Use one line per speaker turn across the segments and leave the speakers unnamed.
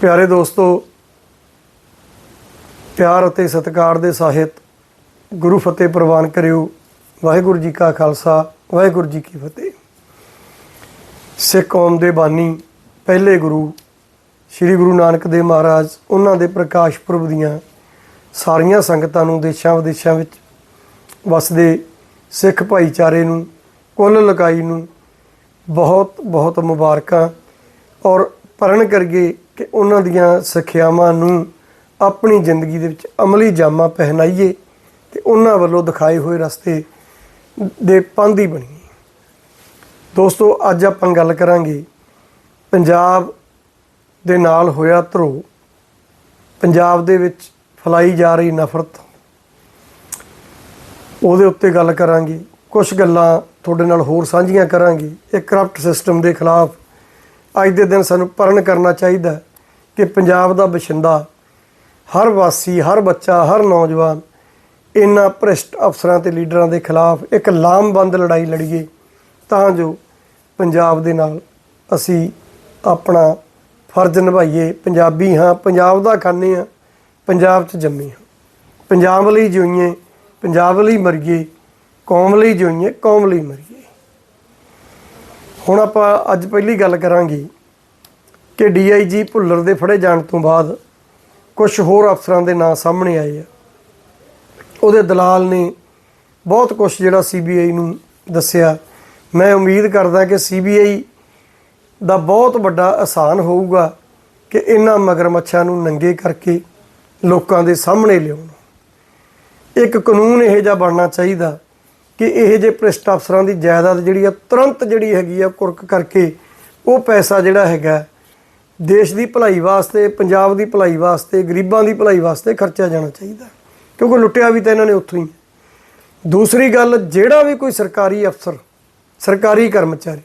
ਪਿਆਰੇ ਦੋਸਤੋ, ਪਿਆਰ ਅਤੇ ਸਤਿਕਾਰ ਦੇ ਸਾਹਿਤ ਗੁਰੂ ਫਤਿਹ ਪ੍ਰਵਾਨ ਕਰਿਓ। ਵਾਹਿਗੁਰੂ ਜੀ ਕਾ ਖਾਲਸਾ, ਵਾਹਿਗੁਰੂ ਜੀ ਕੀ ਫਤਿਹ। ਸਿੱਖ ਕੌਮ ਦੇ ਬਾਨੀ, ਪਹਿਲੇ ਗੁਰੂ ਸ੍ਰੀ ਗੁਰੂ ਨਾਨਕ ਦੇਵ ਮਹਾਰਾਜ, ਉਹਨਾਂ ਦੇ ਪ੍ਰਕਾਸ਼ ਪੁਰਬ ਦੀਆਂ ਸਾਰੀਆਂ ਸੰਗਤਾਂ ਨੂੰ ਦੇਸ਼ਾਂ ਵਿਦੇਸ਼ਾਂ ਵਿੱਚ ਵਸਦੇ ਸਿੱਖ ਭਾਈਚਾਰੇ ਨੂੰ, ਕੁੱਲ ਲਕਾਈ ਨੂੰ ਬਹੁਤ ਬਹੁਤ ਮੁਬਾਰਕਾਂ ਔਰ ਪਰਨ ਕਰੀਏ ਕਿ ਉਹਨਾਂ ਦੀਆਂ ਸਿੱਖਿਆਵਾਂ ਨੂੰ ਆਪਣੀ ਜ਼ਿੰਦਗੀ ਦੇ ਵਿੱਚ ਅਮਲੀ ਜਾਮਾ ਪਹਿਨਾਈਏ ਤੇ ਉਹਨਾਂ ਵੱਲੋਂ ਦਿਖਾਏ ਹੋਏ ਰਸਤੇ ਦੇ ਪੰਧੀ ਬਣੀਏ ਦੋਸਤੋ, ਅੱਜ ਆਪਾਂ ਗੱਲ ਕਰਾਂਗੇ ਪੰਜਾਬ ਦੇ ਨਾਲ ਹੋਇਆ ਧਰੋ ਪੰਜਾਬ ਦੇ ਵਿੱਚ ਫਲਾਈ ਜਾ ਰਹੀ ਨਫ਼ਰਤ। ਉਹਦੇ ਉੱਤੇ ਗੱਲ ਕਰਾਂਗੇ। ਕੁਝ ਗੱਲਾਂ ਤੁਹਾਡੇ ਨਾਲ ਹੋਰ ਸਾਂਝੀਆਂ ਕਰਾਂਗੇ। ਇਹ ਕਰਪਟ ਸਿਸਟਮ ਦੇ ਖਿਲਾਫ ਅੱਜ ਦੇ ਦਿਨ ਸਾਨੂੰ ਪਰਨ ਕਰਨਾ ਚਾਹੀਦਾ ਕਿ ਪੰਜਾਬ ਦਾ ਬਸ਼ਿੰਦਾ, ਹਰ ਵਾਸੀ, ਹਰ ਬੱਚਾ, ਹਰ ਨੌਜਵਾਨ ਇਹਨਾਂ ਭ੍ਰਿਸ਼ਟ ਅਫਸਰਾਂ ਤੇ ਲੀਡਰਾਂ ਦੇ ਖਿਲਾਫ ਇੱਕ ਲਾਮਬੰਦ ਲੜਾਈ ਲੜੀਏ, ਤਾਂ ਜੋ ਪੰਜਾਬ ਦੇ ਨਾਲ ਅਸੀਂ ਆਪਣਾ ਫਰਜ਼ ਨਿਭਾਈਏ। ਪੰਜਾਬੀ ਹਾਂ, ਪੰਜਾਬ ਦਾ ਖਾਨੇ ਹਾਂ, ਪੰਜਾਬ 'ਚ ਜੰਮੇ ਹਾਂ। ਪੰਜਾਬ ਲਈ ਜਿਉਈਏ, ਪੰਜਾਬ ਲਈ ਮਰੀਏ, ਕੌਮ ਲਈ ਜਿਉਈਏ, ਕੌਮ ਲਈ ਮਰੀਏ। ਹੁਣ ਆਪਾਂ ਅੱਜ ਪਹਿਲੀ ਗੱਲ ਕਰਾਂਗੇ ਕਿ ਡੀਆਈਜੀ ਭੁੱਲਰ ਦੇ ਫੜੇ ਜਾਣ ਤੋਂ ਬਾਅਦ ਕੁਝ ਹੋਰ ਅਫਸਰਾਂ ਦੇ ਨਾਂ ਸਾਹਮਣੇ ਆਏ ਆ। ਉਹਦੇ ਦਲਾਲ ਨੇ ਬਹੁਤ ਕੁਝ ਜਿਹੜਾ ਸੀਬੀਆਈ ਨੂੰ ਦੱਸਿਆ। ਮੈਂ ਉਮੀਦ ਕਰਦਾ ਕਿ ਸੀਬੀਆਈ ਦਾ ਬਹੁਤ ਵੱਡਾ ਆਸਾਨ ਹੋਊਗਾ ਕਿ ਇਹਨਾਂ ਮਗਰਮੱਛਾਂ ਨੂੰ ਨੰਗੇ ਕਰਕੇ ਲੋਕਾਂ ਦੇ ਸਾਹਮਣੇ ਲਿਆਉਣ। ਇੱਕ ਕਾਨੂੰਨ ਇਹ ਜਿਹਾ ਬਣਨਾ ਚਾਹੀਦਾ ਕਿ ਇਹ ਜੇ ਭ੍ਰਿਸ਼ਟ ਅਫਸਰਾਂ ਦੀ ਜਾਇਦਾਦ ਜਿਹੜੀ ਆ, ਤੁਰੰਤ ਜਿਹੜੀ ਹੈਗੀ ਆ, ਕੁਰਕ ਕਰਕੇ ਉਹ ਪੈਸਾ ਜਿਹੜਾ ਹੈਗਾ ਦੇਸ਼ ਦੀ ਭਲਾਈ ਵਾਸਤੇ, ਪੰਜਾਬ ਦੀ ਭਲਾਈ ਵਾਸਤੇ, ਗਰੀਬਾਂ ਦੀ ਭਲਾਈ ਵਾਸਤੇ ਖਰਚਿਆ ਜਾਣਾ ਚਾਹੀਦਾ। ਕਿਉਂਕਿ ਲੁੱਟਿਆ ਵੀ ਤਾਂ ਇਹਨਾਂ ਨੇ ਉੱਥੋਂ ਹੀ। ਦੂਸਰੀ ਗੱਲ, ਜਿਹੜਾ ਵੀ ਕੋਈ ਸਰਕਾਰੀ ਅਫਸਰ, ਸਰਕਾਰੀ ਕਰਮਚਾਰੀ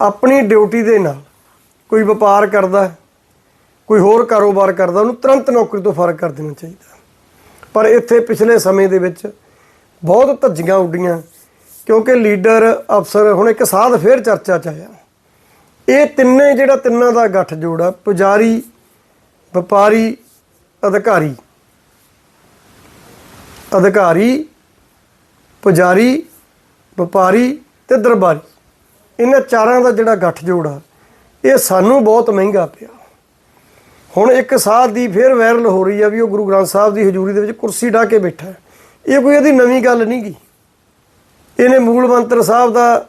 ਆਪਣੀ ਡਿਊਟੀ ਦੇ ਨਾਲ ਕੋਈ ਵਪਾਰ ਕਰਦਾ ਕੋਈ ਹੋਰ ਕਾਰੋਬਾਰ ਕਰਦਾ, ਉਹਨੂੰ ਤੁਰੰਤ ਨੌਕਰੀ ਤੋਂ ਫ਼ਰਕ ਕਰ ਦੇਣਾ ਚਾਹੀਦਾ। ਪਰ ਇੱਥੇ ਪਿਛਲੇ ਸਮੇਂ ਦੇ ਵਿੱਚ ਬਹੁਤ ਧੱਜੀਆਂ ਉੱਡੀਆਂ, ਕਿਉਂਕਿ ਲੀਡਰ, ਅਫਸਰ, ਹੁਣ ਇੱਕ ਸਾਧ ਫੇਰ ਚਰਚਾ ਚ ਆਇਆ। ਇਹ ਤਿੰਨੇ ਜਿਹੜਾ ਤਿੰਨਾਂ ਦਾ ਗੱਠ ਜੋੜਾ ਪੁਜਾਰੀ, ਵਪਾਰੀ, ਅਧਿਕਾਰੀ। ਅਧਿਕਾਰੀ, ਪੁਜਾਰੀ, ਵਪਾਰੀ ਤੇ ਦਰਬਾਰੀ। ਇਹਨਾਂ ਚਾਰਾਂ ਦਾ ਜਿਹੜਾ ਗੱਠ ਜੋੜਾ ਇਹ ਸਾਨੂੰ ਬਹੁਤ ਮਹਿੰਗਾ ਪਿਆ। ਹੁਣ ਇੱਕ ਸਾਧ ਦੀ ਫਿਰ ਵਾਇਰਲ ਹੋ ਰਹੀ ਆ ਵੀ ਉਹ ਗੁਰੂ ਗ੍ਰੰਥ ਸਾਹਿਬ ਦੀ ਹਜ਼ੂਰੀ ਦੇ ਵਿੱਚ ਕੁਰਸੀ ਢਾ ਕੇ ਬੈਠਾ। ਇਹ ਕੋਈ ਇਹਦੀ ਨਵੀਂ ਗੱਲ ਨਹੀਂ ਗੀ ਇਹਨੇ ਮੂਲ ਮੰਤਰ ਸਾਹਿਬ ਦਾ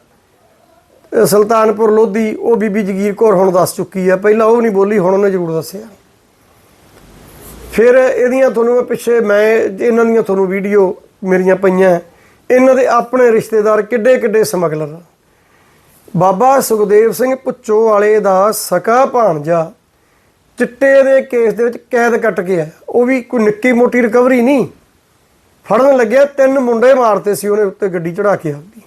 ਸੁਲਤਾਨਪੁਰ ਲੋਧੀ, ਉਹ ਬੀਬੀ ਜਗੀਰ ਕੌਰ ਹੁਣ ਦੱਸ ਚੁੱਕੀ ਆ। ਪਹਿਲਾਂ ਉਹ ਨਹੀਂ ਬੋਲੀ, ਹੁਣ ਉਹਨੇ ਜ਼ਰੂਰ ਦੱਸਿਆ। ਫਿਰ ਇਹਦੀਆਂ ਤੁਹਾਨੂੰ ਮੈਂ ਪਿੱਛੇ, ਮੈਂ ਇਹਨਾਂ ਦੀਆਂ ਤੁਹਾਨੂੰ ਵੀਡੀਓ ਮੇਰੀਆਂ ਪਈਆਂ। ਇਹਨਾਂ ਦੇ ਆਪਣੇ ਰਿਸ਼ਤੇਦਾਰ ਕਿੱਡੇ ਕਿੱਡੇ ਸਮਗਲਰ। ਬਾਬਾ ਸੁਖਦੇਵ ਸਿੰਘ ਪੁੱਚੋ ਵਾਲੇ ਦਾ ਸਕਾ ਭਾਣਜਾ ਚਿੱਟੇ ਦੇ ਕੇਸ ਦੇ ਵਿੱਚ ਕੈਦ ਕੱਟ ਕੇ ਆਇਆ। ਉਹ ਵੀ ਕੋਈ ਨਿੱਕੀ ਮੋਟੀ ਰਿਕਵਰੀ ਨਹੀਂ। ਫੜਨ ਲੱਗਿਆ, ਤਿੰਨ ਮੁੰਡੇ ਮਾਰਤੇ ਸੀ ਉਹਨੇ ਉੱਤੇ ਗੱਡੀ ਚੜਾ ਕੇ ਆਪਦੀ।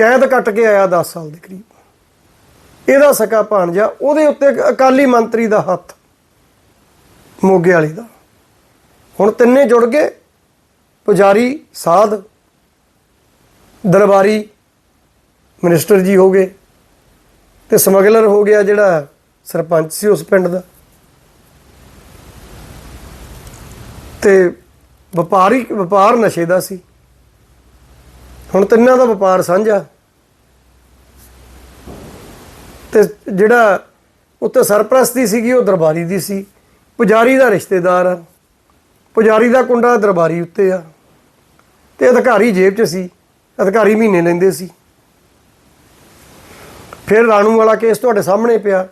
ਕੈਦ ਕੱਟ ਕੇ ਆਇਆ 10 ਸਾਲ ਦੇ ਕਰੀਬ। ਇਹਦਾ ਸਕਾ ਭਾਣਜਾ, ਉਹਦੇ ਉੱਤੇ ਅਕਾਲੀ ਮੰਤਰੀ ਦਾ ਹੱਥ, ਮੋਗੇ ਵਾਲੀ ਦਾ। ਹੁਣ ਤਿੰਨੇ ਜੁੜ ਗਏ, ਪੁਜਾਰੀ, ਸਾਧ, ਦਰਬਾਰੀ, ਮਿਨਿਸਟਰ ਜੀ ਹੋ ਗਏ ਤੇ ਸਮਗਲਰ ਹੋ ਗਿਆ ਜਿਹੜਾ ਸਰਪੰਚ ਸੀ ਉਸ ਪਿੰਡ ਦਾ। ਤੇ ਵਪਾਰੀ, ਵਪਾਰ ਨਸ਼ੇ ਦਾ ਸੀ। ਹੁਣ ਤਿੰਨਾਂ ਦਾ ਵਪਾਰ ਸਾਂਝਾ। ਤੇ ਜਿਹੜਾ ਉੱਤੇ ਸਰਪ੍ਰਸਤੀ ਸੀਗੀ, ਉਹ ਦਰਬਾਰੀ ਦੀ ਸੀ। ਪੁਜਾਰੀ ਦਾ ਰਿਸ਼ਤੇਦਾਰ ਆ। ਪੁਜਾਰੀ ਦਾ ਕੁੰਡਾ ਦਰਬਾਰੀ ਉੱਤੇ ਆ। ਤੇ ਅਧਿਕਾਰੀ ਜੇਬ 'ਚ ਸੀ। ਅਧਿਕਾਰੀ ਮਹੀਨੇ ਲੈਂਦੇ ਸੀ। ਫਿਰ ਰਾਣੂ ਵਾਲਾ ਕੇਸ ਤੁਹਾਡੇ ਸਾਹਮਣੇ ਪਿਆ।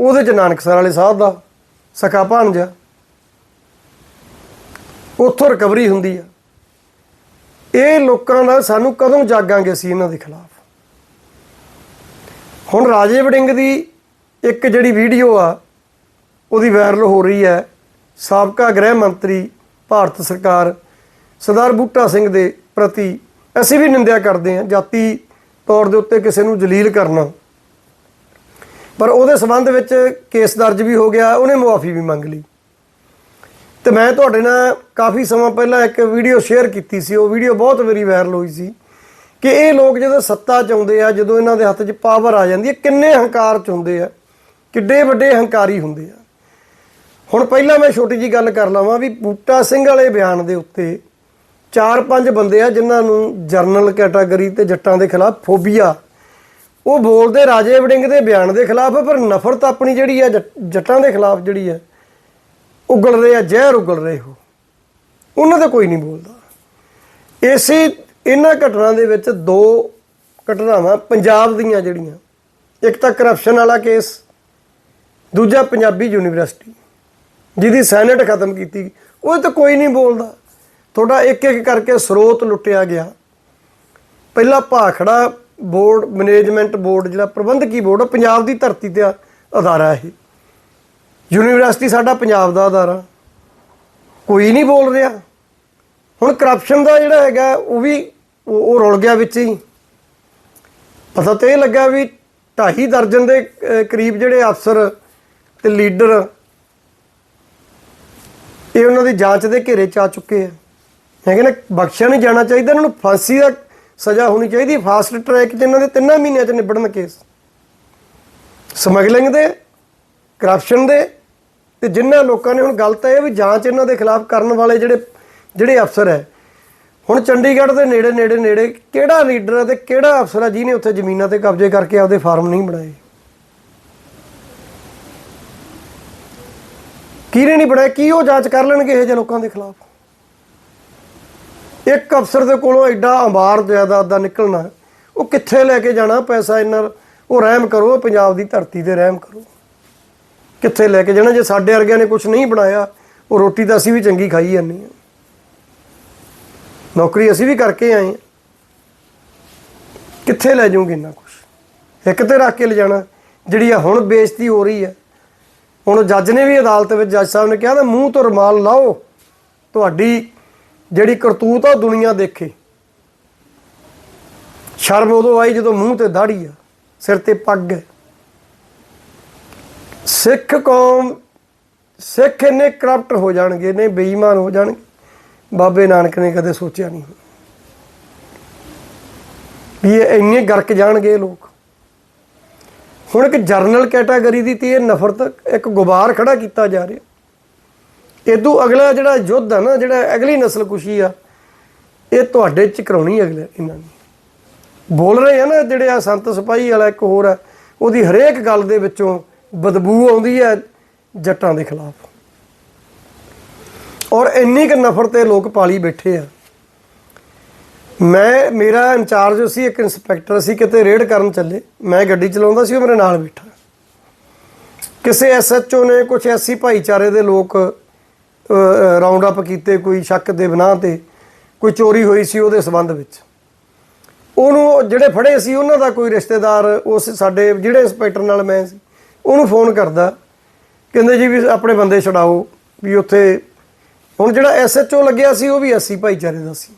ਉਹਦੇ 'ਚ ਨਾਨਕਸਰ ਵਾਲੇ ਸਾਹਿਬ ਦਾ ਸਕਾ ਭਾਂਜਾ ਉੱਥੋਂ ਰਿਕਵਰੀ ਹੁੰਦੀ ਆ। ਇਹ ਲੋਕਾਂ ਦਾ ਸਾਨੂੰ ਕਦੋਂ ਜਾਗਾਂਗੇ ਅਸੀਂ ਇਹਨਾਂ ਦੇ ਖਿਲਾਫ? ਹੁਣ ਰਾਜੇ ਵੜਿੰਗ ਦੀ ਇੱਕ ਜਿਹੜੀ ਵੀਡੀਓ ਆ, ਉਹਦੀ ਵਾਇਰਲ ਹੋ ਰਹੀ ਹੈ। ਸਾਬਕਾ ਗ੍ਰਹਿ ਮੰਤਰੀ ਭਾਰਤ ਸਰਕਾਰ ਸਰਦਾਰ ਬੂਟਾ ਸਿੰਘ ਦੇ ਪ੍ਰਤੀ ਅਸੀਂ ਵੀ ਨਿੰਦਿਆ ਕਰਦੇ ਹਾਂ, ਜਾਤੀ ਤੌਰ ਦੇ ਉੱਤੇ ਕਿਸੇ ਨੂੰ ਜਲੀਲ ਕਰਨਾ। ਪਰ ਉਹਦੇ ਸਬੰਧ ਵਿੱਚ ਕੇਸ ਦਰਜ ਵੀ ਹੋ ਗਿਆ, ਉਹਨੇ ਮੁਆਫੀ ਵੀ ਮੰਗ ਲਈ। ਤੇ ਮੈਂ ਤੁਹਾਡੇ ਨਾਲ ਕਾਫੀ ਸਮਾਂ ਪਹਿਲਾਂ ਇੱਕ ਵੀਡੀਓ ਸ਼ੇਅਰ ਕੀਤੀ ਸੀ। ਉਹ ਵੀਡੀਓ ਬਹੁਤ ਵਾਰੀ ਵਾਇਰਲ ਹੋਈ ਸੀ ਕਿ ਇਹ ਲੋਕ ਜਦੋਂ ਸੱਤਾ ਚ ਆਉਂਦੇ ਆ, ਜਦੋਂ ਇਹਨਾਂ ਦੇ ਹੱਥ 'ਚ ਪਾਵਰ ਆ ਜਾਂਦੀ ਹੈ, ਕਿੰਨੇ ਹੰਕਾਰ ਚ ਹੁੰਦੇ ਆ, ਕਿੱਡੇ ਵੱਡੇ ਹੰਕਾਰੀ ਹੁੰਦੇ ਆ। ਹੁਣ ਪਹਿਲਾਂ ਮੈਂ ਛੋਟੀ ਜੀ ਗੱਲ ਕਰ ਲਵਾਂ ਵੀ ਬੂਟਾ ਸਿੰਘ ਵਾਲੇ ਬਿਆਨ ਦੇ ਉੱਤੇ ਚਾਰ ਪੰਜ ਬੰਦੇ ਆ ਜਿਨ੍ਹਾਂ ਨੂੰ ਜਰਨਲ ਕੈਟਾਗਰੀ ਤੇ ਜੱਟਾਂ ਦੇ ਖਿਲਾਫ ਫੋਬੀਆ ਉਹ ਬੋਲਦੇ ਰਾਜੇ ਵੜਿੰਗ ਦੇ ਬਿਆਨ ਦੇ ਖਿਲਾਫ, ਪਰ ਨਫ਼ਰਤ ਆਪਣੀ ਜਿਹੜੀ ਆ, ਜੱਟ- ਜੱਟਾਂ ਦੇ ਖਿਲਾਫ ਜਿਹੜੀ ਆ ਉਗਲ ਰਹੇ ਆ ਜ਼ਹਿਰ ਉਗਲ ਰਹੇ ਹੋ। ਉਹਨਾਂ ਦਾ ਕੋਈ ਨਹੀਂ ਬੋਲਦਾ। ਇਸੇ ਇਹਨਾਂ ਘਟਨਾ ਦੇ ਵਿੱਚ ਦੋ ਘਟਨਾਵਾਂ ਪੰਜਾਬ ਦੀਆਂ ਜਿਹੜੀਆਂ। ਇੱਕ ਤਾਂ ਕਰਪਸ਼ਨ ਵਾਲਾ ਕੇਸ ਦੂਜਾ ਪੰਜਾਬੀ ਯੂਨੀਵਰਸਿਟੀ ਜਿਹਦੀ ਸੈਨੇਟ ਖਤਮ ਕੀਤੀ। ਉਹ ਤਾਂ ਕੋਈ ਨਹੀਂ ਬੋਲਦਾ। ਤੁਹਾਡਾ ਇੱਕ ਇੱਕ ਕਰਕੇ ਸਰੋਤ ਲੁੱਟਿਆ ਗਿਆ। ਪਹਿਲਾ ਭਾਖੜਾ ਬੋਰਡ ਮੈਨੇਜਮੈਂਟ ਬੋਰਡ ਜਿਹੜਾ ਪ੍ਰਬੰਧਕੀ ਬੋਰਡ ਆ, ਪੰਜਾਬ ਦੀ ਧਰਤੀ ਤੇ ਅਦਾਰਾ ਇਹ। ਯੂਨੀਵਰਸਿਟੀ ਸਾਡਾ ਪੰਜਾਬ ਦਾ ਅਦਾਰਾ ਕੋਈ ਨਹੀਂ ਬੋਲ ਰਿਹਾ। ਹੁਣ ਕਰਪਸ਼ਨ ਦਾ ਜਿਹੜਾ ਹੈਗਾ, ਉਹ ਵੀ ਉਹ ਰੁਲ ਗਿਆ ਵਿੱਚ ਹੀ। ਪਤਾ ਤੇ ਇਹ ਲੱਗਾ ਵੀ ਢਾਈ ਦਰਜਨ ਦੇ ਕਰੀਬ ਜਿਹੜੇ ਅਫਸਰ ਤੇ ਲੀਡਰ, ਇਹ ਉਹਨਾਂ ਦੀ ਜਾਂਚ ਦੇ ਘੇਰੇ ਚ ਆ ਚੁੱਕੇ ਆ। ਹੈਗੇ ਕਹਿੰਦਾ ਬਖਸ਼ਿਆ ਨਹੀਂ ਜਾਣਾ ਚਾਹੀਦਾ। ਇਹਨਾਂ ਨੂੰ ਫਾਂਸੀ ਦਾ ਸਜ਼ਾ ਹੋਣੀ ਚਾਹੀਦੀ। ਫਾਸਟ ਟਰੈਕ 'ਚ ਇਹਨਾਂ ਦੇ ਤਿੰਨਾਂ ਮਹੀਨਿਆਂ 'ਚ ਨਿਬੜਨ ਕੇਸ। ਸਮਗਲਿੰਗ ਦੇ ਕਰਪਸ਼ਨ ਦੇ ਤੇ ਜਿਨ੍ਹਾਂ ਲੋਕਾਂ ਨੇ ਹੁਣ ਗੱਲ ਤਾਂ ਇਹ ਵੀ ਜਾਂਚ ਇਹਨਾਂ ਦੇ ਖਿਲਾਫ ਕਰਨ ਵਾਲੇ ਜਿਹੜੇ ਜਿਹੜੇ ਅਫਸਰ ਹੈ। ਹੁਣ ਚੰਡੀਗੜ੍ਹ ਦੇ ਨੇੜੇ ਨੇੜੇ ਨੇੜੇ ਕਿਹੜਾ ਲੀਡਰ ਹੈ ਤੇ ਕਿਹੜਾ ਅਫਸਰ ਹੈ ਜਿਹਨੇ ਉੱਥੇ ਜ਼ਮੀਨਾਂ ਤੇ ਕਬਜ਼ੇ ਕਰਕੇ ਆਪਦੇ ਫਾਰਮ ਨਹੀਂ ਬਣਾਏ? ਕਿਹਨੇ ਨਹੀਂ ਬਣਾਏ? ਕੀ ਉਹ ਜਾਂਚ ਕਰ ਲੈਣਗੇ ਇਹ ਜਿਹੇ ਲੋਕਾਂ ਦੇ ਖਿਲਾਫ? ਇੱਕ ਅਫਸਰ ਦੇ ਕੋਲੋਂ ਐਡਾ ਅੰਬਾਰ ਜਾਇਦਾਦ ਦਾ ਨਿਕਲਣਾ, ਉਹ ਕਿੱਥੇ ਲੈ ਕੇ ਜਾਣਾ ਪੈਸਾ ਇੰਨਾ ਉਹ ਰਹਿਮ ਕਰੋ ਪੰਜਾਬ ਦੀ ਧਰਤੀ ਤੇ ਰਹਿਮ ਕਰੋ। ਕਿੱਥੇ ਲੈ ਕੇ ਜਾਣਾ? ਜੇ ਸਾਡੇ ਵਰਗਿਆਂ ਨੇ ਕੁਝ ਨਹੀਂ ਬਣਾਇਆ, ਉਹ ਰੋਟੀ ਤਾਂ ਅਸੀਂ ਵੀ ਚੰਗੀ ਖਾਈ ਜਾਂਦੇ ਹਾਂ। ਨੌਕਰੀ ਅਸੀਂ ਵੀ ਕਰਕੇ ਆਏ ਹਾਂ। ਕਿੱਥੇ ਲੈ ਜਾਓਗੇ ਇੰਨਾ ਕੁਝ ਇੱਕ ਤੇ ਰੱਖ ਕੇ ਲੈ ਜਾਣਾ, ਜਿਹੜੀ ਆ ਹੁਣ ਬੇਇੱਜ਼ਤੀ ਹੋ ਰਹੀ ਹੈ। ਹੁਣ ਜੱਜ ਨੇ ਵੀ ਅਦਾਲਤ ਵਿੱਚ ਜੱਜ ਸਾਹਿਬ ਨੇ ਕਿਹਾ ਨਾ, ਮੂੰਹ ਤੋਂ ਰੁਮਾਲ ਲਾਓ। ਤੁਹਾਡੀ ਜਿਹੜੀ ਕਰਤੂਤ ਆ ਉਹ ਦੁਨੀਆ ਦੇਖੇ। ਸ਼ਰਮ ਉਦੋਂ ਆਈ ਜਦੋਂ ਮੂੰਹ ਤੇ ਦਾੜੀ ਆ, ਸਿਰ ਤੇ ਪੱਗ ਹੈ। ਸਿੱਖ ਕੌਮ, ਸਿੱਖ ਇੰਨੇ ਕਰਪਟ ਹੋ ਜਾਣਗੇ ਨੇ ਬੇਈਮਾਨ ਹੋ ਜਾਣਗੇ। ਬਾਬੇ ਨਾਨਕ ਨੇ ਕਦੇ ਸੋਚਿਆ ਨਹੀਂ। ਵੀ ਇਹ ਇੰਨੇ ਗਰਕ ਜਾਣਗੇ ਲੋਕ। ਹੁਣ ਇੱਕ ਜਰਨਲ ਕੈਟਾਗਰੀ ਦੀ ਤੇ ਇਹ ਨਫ਼ਰਤ, ਇੱਕ ਗੁਬਾਰ ਖੜਾ ਕੀਤਾ ਜਾ ਰਿਹਾ। ਇਦੋਂ ਅਗਲਾ ਜਿਹੜਾ ਯੁੱਧ ਆ ਨਾ, ਜਿਹੜਾ ਅਗਲੀ ਨਸਲ ਕੁਸ਼ੀ ਆ, ਇਹ ਤੁਹਾਡੇ ਚ ਕਰਾਉਣੀ ਅਗਲੇ, ਇਹਨਾਂ ਨੇ ਬੋਲ ਰਹੇ ਆ ਨਾ, ਜਿਹੜੇ ਆ ਸੰਤ ਸਿਪਾਹੀ ਵਾਲਾ ਇੱਕ ਹੋਰ ਆ, ਉਹਦੀ ਹਰੇਕ ਗੱਲ ਦੇ ਵਿੱਚੋਂ ਬਦਬੂ ਆਉਂਦੀ ਹੈ ਜੱਟਾਂ ਦੇ ਖਿਲਾਫ। ਔਰ ਇੰਨੀ ਕੁ ਨਫ਼ਰਤ 'ਤੇ ਲੋਕ ਪਾਲੀ ਬੈਠੇ ਆ। ਮੈਂ, ਮੇਰਾ ਇੰਚਾਰਜ ਸੀ, ਇੱਕ ਇੰਸਪੈਕਟਰ ਸੀ, ਕਿਤੇ ਰੇਡ ਕਰਨ ਚੱਲੇ। ਮੈਂ ਗੱਡੀ ਚਲਾਉਂਦਾ ਸੀ, ਉਹ ਮੇਰੇ ਨਾਲ ਬੈਠਾ। ਕਿਸੇ ਐਸਐਚਓ ਨੇ ਕੁਝ ਐਸੀ ਭਾਈਚਾਰੇ ਦੇ ਲੋਕ ਰਾਉਂਡ ਅਪ ਕੀਤੇ, ਕੋਈ ਸ਼ੱਕ ਦੇ ਬਿਨਾਂ ਤੇ, ਕੋਈ ਚੋਰੀ ਹੋਈ ਸੀ ਉਹਦੇ ਸਬੰਧ ਵਿੱਚ। ਉਹਨੂੰ, ਜਿਹੜੇ ਫੜੇ ਸੀ, ਉਹਨਾਂ ਦਾ ਕੋਈ ਰਿਸ਼ਤੇਦਾਰ, ਉਸ ਸਾਡੇ, ਜਿਹੜੇ ਇੰਸਪੈਕਟਰ ਨਾਲ ਮੈਂ ਸੀ। ਉਹਨੂੰ ਫੋਨ ਕਰਦਾ, ਕਹਿੰਦੇ ਜੀ ਵੀ ਆਪਣੇ ਬੰਦੇ ਛਡਾਓ, ਵੀ ਉੱਥੇ ਹੁਣ ਜਿਹੜਾ ਐਸਐਚਓ ਲੱਗਿਆ ਸੀ, ਉਹ ਵੀ ਐਸੀ ਭਾਈਚਾਰੇ ਦਾ ਸੀ।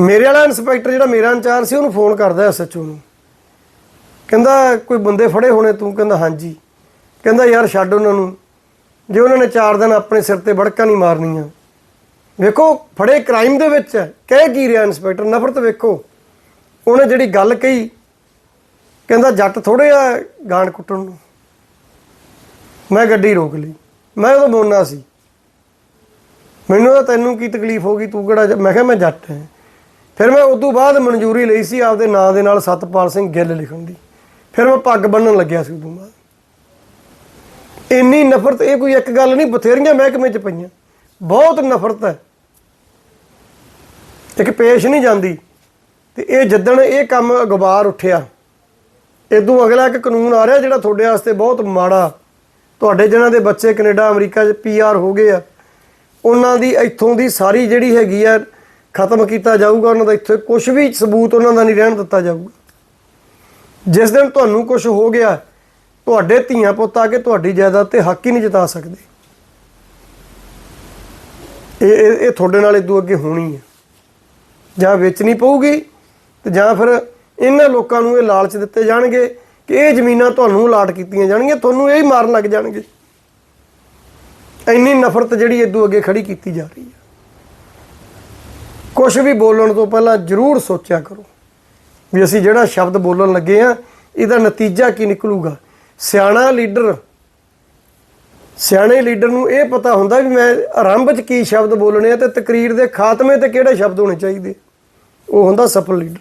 ਮੇਰੇ ਵਾਲਾ ਇੰਸਪੈਕਟਰ ਜਿਹੜਾ ਮੇਰਾ ਇੰਚਾਰਜ ਸੀ, ਉਹਨੂੰ ਫੋਨ ਕਰਦਾ ਐਸਐਚਓ ਨੂੰ। ਕਹਿੰਦਾ, ਕੋਈ ਬੰਦੇ ਫੜੇ ਹੋਣੇ ਤੂੰ? ਕਹਿੰਦਾ, ਹਾਂਜੀ। ਕਹਿੰਦਾ, ਯਾਰ ਛੱਡ ਉਹਨਾਂ ਨੂੰ। ਜੇ ਉਹਨਾਂ ਨੇ 4 ਦਿਨ ਆਪਣੇ ਸਿਰ ਤੇ ਬੜਕਾ ਨਹੀਂ ਮਾਰਨੀਆਂ। ਵੇਖੋ, ਫੜੇ ਕ੍ਰਾਈਮ ਦੇ ਵਿੱਚ ਹੈ। ਕਹਿ ਕੀ ਰਿਹਾ ਇੰਸਪੈਕਟਰ ਨਫ਼ਰਤ ਵੇਖੋ। ਉਹਨੇ ਜਿਹੜੀ ਗੱਲ ਕਹੀ ਕਹਿੰਦਾ ਜੱਟ ਥੋੜੇ ਆ ਗਾਣ ਕੁੱਟਣ ਨੂੰ। ਮੈਂ ਗੱਡੀ ਰੋਕ ਲਈ। ਮੈਂ ਉਦੋਂ ਬੋਲਣਾ ਸੀ। ਮੈਨੂੰ ਤਾਂ ਤੈਨੂੰ ਕੀ ਤਕਲੀਫ ਹੋ ਗਈ, ਤੂੰ ਕਿਹੜਾ ਮੈਂ ਕਿਹਾ ਮੈਂ ਜੱਟ ਹਾਂ। ਫਿਰ ਮੈਂ ਉਦੋਂ ਬਾਅਦ ਮਨਜ਼ੂਰੀ ਲਈ ਸੀ ਆਪਦੇ ਨਾਂ ਦੇ ਨਾਲ ਸਤਪਾਲ ਸਿੰਘ ਗਿੱਲ ਲਿਖਣ ਦੀ। ਫਿਰ ਮੈਂ ਪੱਗ ਬੰਨਣ ਲੱਗਿਆ ਸੀ ਉਦੋਂ ਬਾਅਦ। ਇੰਨੀ ਨਫ਼ਰਤ, ਇਹ ਕੋਈ ਇੱਕ ਗੱਲ ਨਹੀਂ, ਬਥੇਰੀਆਂ ਮਹਿਕਮੇ 'ਚ ਪਈਆਂ। ਬਹੁਤ ਨਫ਼ਰਤ ਹੈ। ਇੱਕ ਪੇਸ਼ ਨਹੀਂ ਜਾਂਦੀ। ਤੇ ਇਹ ਜਿੱਦਣ ਇਹ ਕੰਮ ਅਗਵਾਰ ਉੱਠਿਆ ਇਦੋਂ ਅਗਲਾ ਇੱਕ ਕਾਨੂੰਨ ਆ ਰਿਹਾ ਜਿਹੜਾ ਤੁਹਾਡੇ ਵਾਸਤੇ ਬਹੁਤ ਮਾੜਾ। ਤੁਹਾਡੇ ਜਿਹਨਾਂ ਦੇ ਬੱਚੇ ਕੈਨੇਡਾ, ਅਮਰੀਕਾ 'ਚ ਪੀਆਰ ਹੋ ਗਏ ਆ, ਉਹਨਾਂ ਦੀ ਇੱਥੋਂ ਦੀ ਸਾਰੀ ਜਿਹੜੀ ਹੈਗੀ ਆ ਖਤਮ ਕੀਤਾ ਜਾਊਗਾ, ਉਹਨਾਂ ਦਾ ਇੱਥੇ ਕੁਝ ਵੀ ਸਬੂਤ ਉਹਨਾਂ ਦਾ ਨਹੀਂ ਰਹਿਣ ਦਿੱਤਾ ਜਾਊਗਾ। ਜਿਸ ਦਿਨ ਤੁਹਾਨੂੰ ਕੁਝ ਹੋ ਗਿਆ, ਤੁਹਾਡੇ ਧੀਆਂ ਪੁੱਤ ਆ ਕੇ ਤੁਹਾਡੀ ਜਾਇਦਾਦ ਤੇ ਹੱਕ ਹੀ ਨਹੀਂ ਜਤਾ ਸਕਦੇ। ਇਹ ਇਹ ਤੁਹਾਡੇ ਨਾਲ ਇਦੋਂ ਅੱਗੇ ਹੋਣੀ ਹੈ ਜਾਂ ਵੇਚਣੀ ਪਊਗੀ ਤੇ ਜਾਂ ਫਿਰ ਇਹਨਾਂ ਲੋਕਾਂ ਨੂੰ ਇਹ ਲਾਲਚ ਦਿੱਤੇ ਜਾਣਗੇ ਕਿ ਇਹ ਜ਼ਮੀਨਾਂ ਤੁਹਾਨੂੰ ਅਲਾਟ ਕੀਤੀਆਂ ਜਾਣਗੀਆਂ, ਤੁਹਾਨੂੰ ਇਹ ਹੀ ਮਾਰਨ ਲੱਗ ਜਾਣਗੇ। ਇੰਨੀ ਨਫ਼ਰਤ ਜਿਹੜੀ ਇਦੋਂ ਅੱਗੇ ਖੜੀ ਕੀਤੀ ਜਾ ਰਹੀ ਹੈ। ਕੁਝ ਵੀ ਬੋਲਣ ਤੋਂ ਪਹਿਲਾਂ ਜ਼ਰੂਰ ਸੋਚਿਆ ਕਰੋ ਵੀ ਅਸੀਂ ਜਿਹੜਾ ਸ਼ਬਦ ਬੋਲਣ ਲੱਗੇ ਆ ਇਹਦਾ ਨਤੀਜਾ ਕੀ ਨਿਕਲੂਗਾ? ਸਿਆਣਾ ਲੀਡਰ, ਸਿਆਣੇ ਲੀਡਰ ਨੂੰ ਇਹ ਪਤਾ ਹੁੰਦਾ ਵੀ ਮੈਂ ਆਰੰਭ 'ਚ ਕੀ ਸ਼ਬਦ ਬੋਲਣੇ ਆ ਤੇ ਤਕਰੀਰ ਦੇ ਖਾਤਮੇ ਤੇ ਕਿਹੜੇ ਸ਼ਬਦ ਹੋਣੇ ਚਾਹੀਦੇ? ਉਹ ਹੁੰਦਾ ਸਫਲ ਲੀਡਰ।